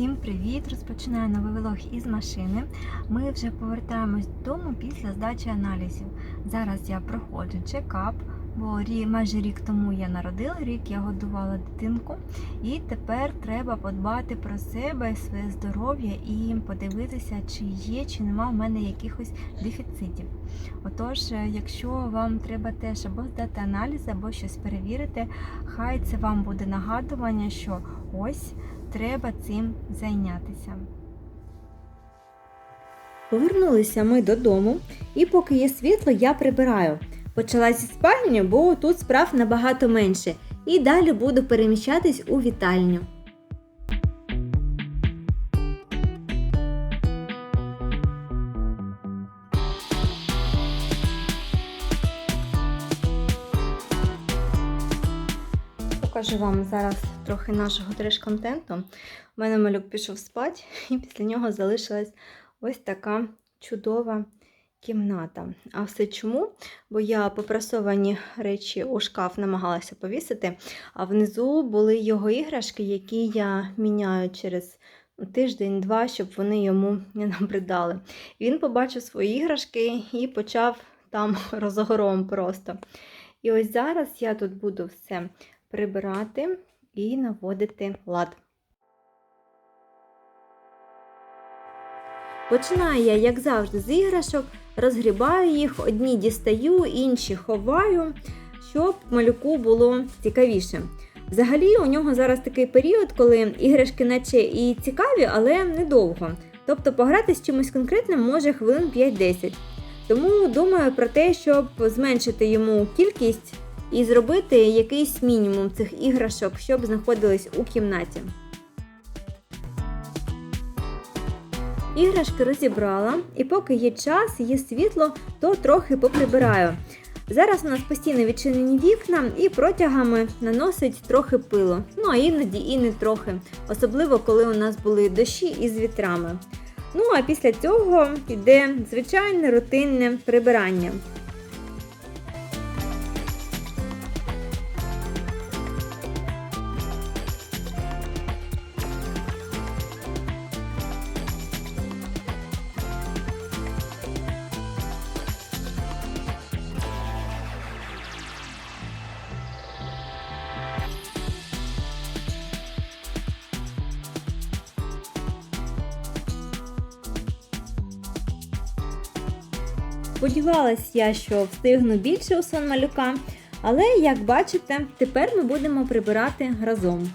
Всім привіт! Розпочинаю новий влог із машини. Ми вже повертаємось додому після здачі аналізів. Зараз я проходжу чекап, бо майже рік тому я народила, рік я годувала дитинку, і тепер треба подбати про себе, своє здоров'я і подивитися, чи є, чи нема в мене якихось дефіцитів. Отож, е, якщо вам треба теж або здати аналіз, або щось перевірити, хай це вам буде нагадування, що ось треба цим зайнятися. Повернулися ми додому, і поки є світло, я прибираю. Почала зі спальні, бо тут справ набагато менше. І далі буду переміщатись у вітальню. Покажу вам зараз трохи нашого треш-контенту. У мене малюк пішов спати, і після нього залишилась ось така чудова кімната. А все чому? Бо я попрасовані речі у шкаф намагалася повісити, а внизу були його іграшки, які я міняю через тиждень-два, щоб вони йому не набридали. Він побачив свої іграшки і почав там розгором просто. І ось зараз я тут буду все прибирати і наводити лад. Починаю я, як завжди, з іграшок, розгрібаю їх, одні дістаю, інші ховаю, щоб малюку було цікавіше. Взагалі, у нього зараз такий період, коли іграшки наче і цікаві, але недовго. Тобто пограти з чимось конкретним може хвилин 5-10. Тому думаю про те, щоб зменшити йому кількість і зробити якийсь мінімум цих іграшок, щоб знаходились у кімнаті. Іграшки розібрала, і поки є час, є світло, то трохи поприбираю. Зараз у нас постійно відчинені вікна і протягами наносить трохи пилу. Ну а іноді і не трохи, особливо коли у нас були дощі із вітрами. Ну а після цього йде звичайне рутинне прибирання. Сподівалась я, що встигну більше у сон малюка, але як бачите, тепер ми будемо прибирати разом.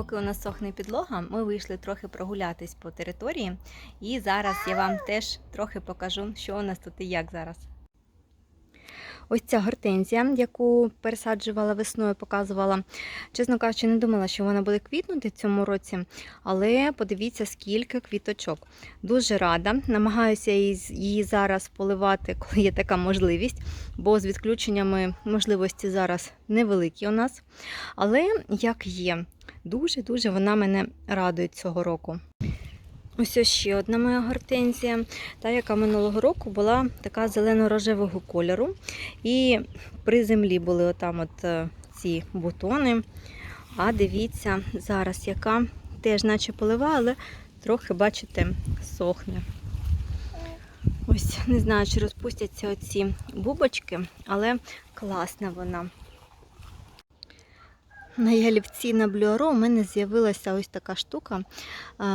Поки у нас сохне підлога, ми вийшли трохи прогулятись по території, і зараз я вам теж трохи покажу, що у нас тут і як зараз. Ось ця гортензія, яку пересаджувала весною, показувала. Чесно кажучи, не думала, що вона буде квітнути в цьому році, але подивіться, скільки квіточок. Дуже рада. Намагаюся її, зараз поливати, коли є така можливість, бо з відключеннями можливості зараз невеликі у нас. Але як є, дуже-дуже вона мене радує цього року. Ось ще одна моя гортензія, та яка минулого року була така зелено-рожевого кольору. І при землі були отам от е, ці бутони. А дивіться, зараз яка теж наче полива, але трохи, бачите, сохне. Ось не знаю, чи розпустяться оці бубочки, але класна вона. На ялівці на блюаро у мене з'явилася ось така штука.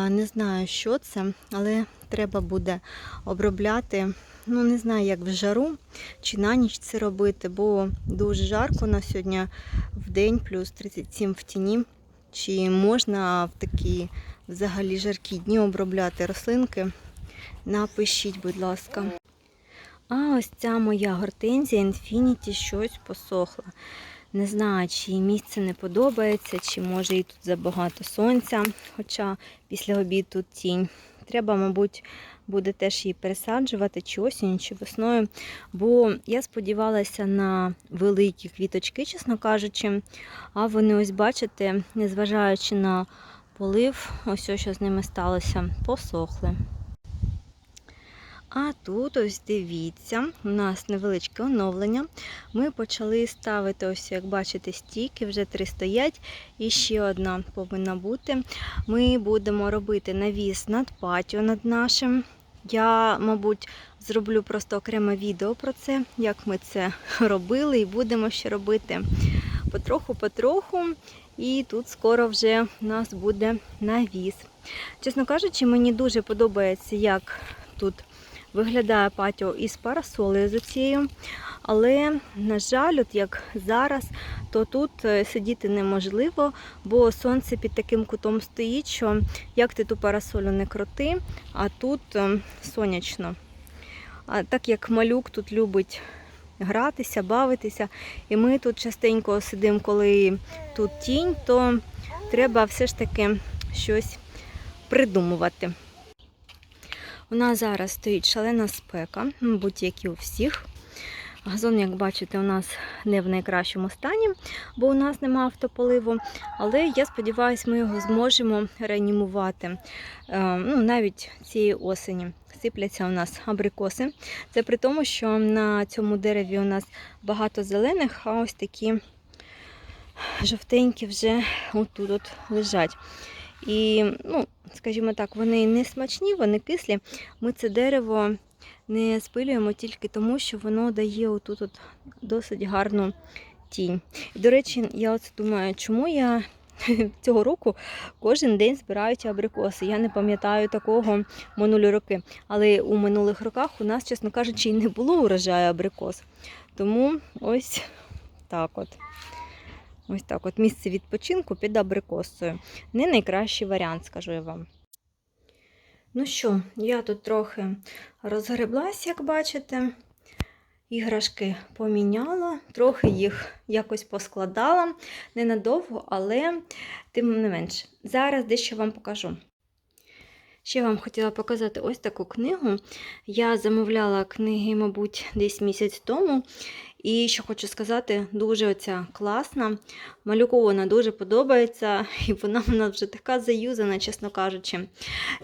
Не знаю, що це, але треба буде обробляти. Ну, не знаю, як в жару чи на ніч це робити, бо дуже жарко на сьогодні в день, плюс 37 в тіні. Чи можна в такі взагалі жаркі дні обробляти рослинки? Напишіть, будь ласка. А ось ця моя гортензія Infinity щось посохла. Не знаю, чи їй місце не подобається, чи може їй тут забагато сонця, хоча після обіду тут тінь. Треба, мабуть, буде теж її пересаджувати чи осінь, чи весною. Бо я сподівалася на великі квіточки, чесно кажучи. А вони, ось бачите, незважаючи на полив, ось що з ними сталося, посохли. А тут ось дивіться, у нас невеличке оновлення. Ми почали ставити, ось, як бачите, стійки, вже три стоять, і ще одна повинна бути. Ми будемо робити навіс над патіо над нашим. Я, мабуть, зроблю просто окреме відео про це, як ми це робили і будемо ще робити потроху-потроху. І тут скоро вже у нас буде навіс. Чесно кажучи, мені дуже подобається, як тут виглядає патіо із парасолею з цією. Але, на жаль, от як зараз, то тут е, сидіти неможливо, бо сонце під таким кутом стоїть, що як ти ту парасолю не крути, а тут е, сонячно. А так як малюк тут любить гратися, бавитися, і ми тут частенько сидимо, коли тут тінь, то треба все ж таки щось придумувати. У нас зараз стоїть шалена спека, мабуть, як і у всіх. Газон, як бачите, у нас не в найкращому стані, бо у нас немає автополиву. Але я сподіваюся, ми його зможемо реанімувати е, ну, навіть цієї осені. Сипляться у нас абрикоси. Це при тому, що на цьому дереві у нас багато зелених, а ось такі жовтенькі вже отут от лежать. І, ну, скажімо так, вони не смачні, вони кислі. Ми це дерево не спилюємо тільки тому, що воно дає отут от досить гарну тінь. До речі, я оце думаю, чому я цього року кожен день збираю ці абрикоси. Я не пам'ятаю такого минулі роки. Але у минулих роках у нас, чесно кажучи, і не було урожаю абрикос. Тому ось так от. Ось так от місце відпочинку під абрикосою. Не найкращий варіант, скажу я вам. Ну що, я тут трохи розгреблась, як бачите. Іграшки поміняла, трохи їх якось поскладала. Ненадовго, але тим не менш. Зараз дещо вам покажу. Ще вам хотіла показати ось таку книгу. Я замовляла книги, мабуть, десь місяць тому. І що хочу сказати, дуже оця класна. Малюку вона дуже подобається, і вона в нас вже така заюзана, чесно кажучи.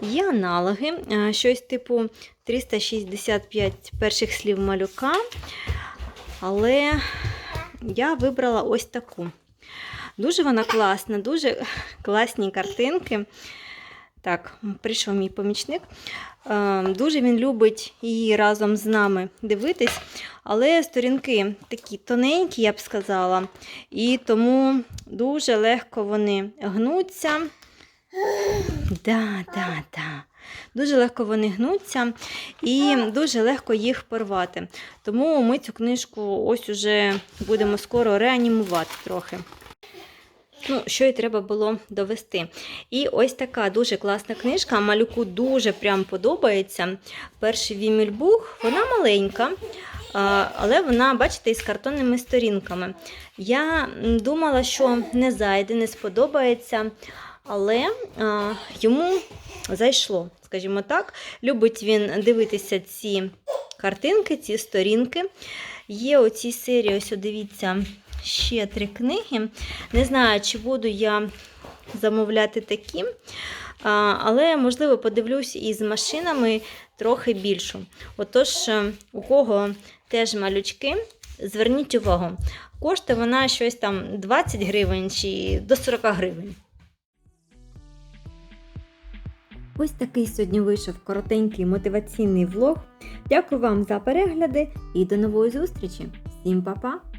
Є аналоги, е, щось типу 365 перших слів малюка. Але я вибрала ось таку. Дуже вона класна, дуже класні картинки. Так, прийшов мій помічник. Е, Дуже він любить її разом з нами дивитись, але сторінки такі тоненькі, я б сказала, і тому дуже легко вони гнуться. Да, да, да. Дуже легко вони гнуться і дуже легко їх порвати. Тому ми цю книжку ось уже будемо скоро реанімувати трохи. Ну, що і треба було довести. І ось така дуже класна книжка. Малюку дуже прям подобається. Перший Вімельбух, вона маленька, але вона, бачите, із картонними сторінками. Я думала, що не зайде, не сподобається, але а, йому зайшло, скажімо так. Любить він дивитися ці картинки, ці сторінки. Є у цій серії, ось дивіться, ще три книги. Не знаю, чи буду я замовляти такі, але, можливо, подивлюсь із машинами трохи більшу. Отож, е, у кого теж малючки, зверніть увагу, коштує вона щось там 20 гривень чи до 40 гривень. Ось такий сьогодні вийшов коротенький мотиваційний влог. Дякую вам за перегляди і до нової зустрічі. Всім па-па!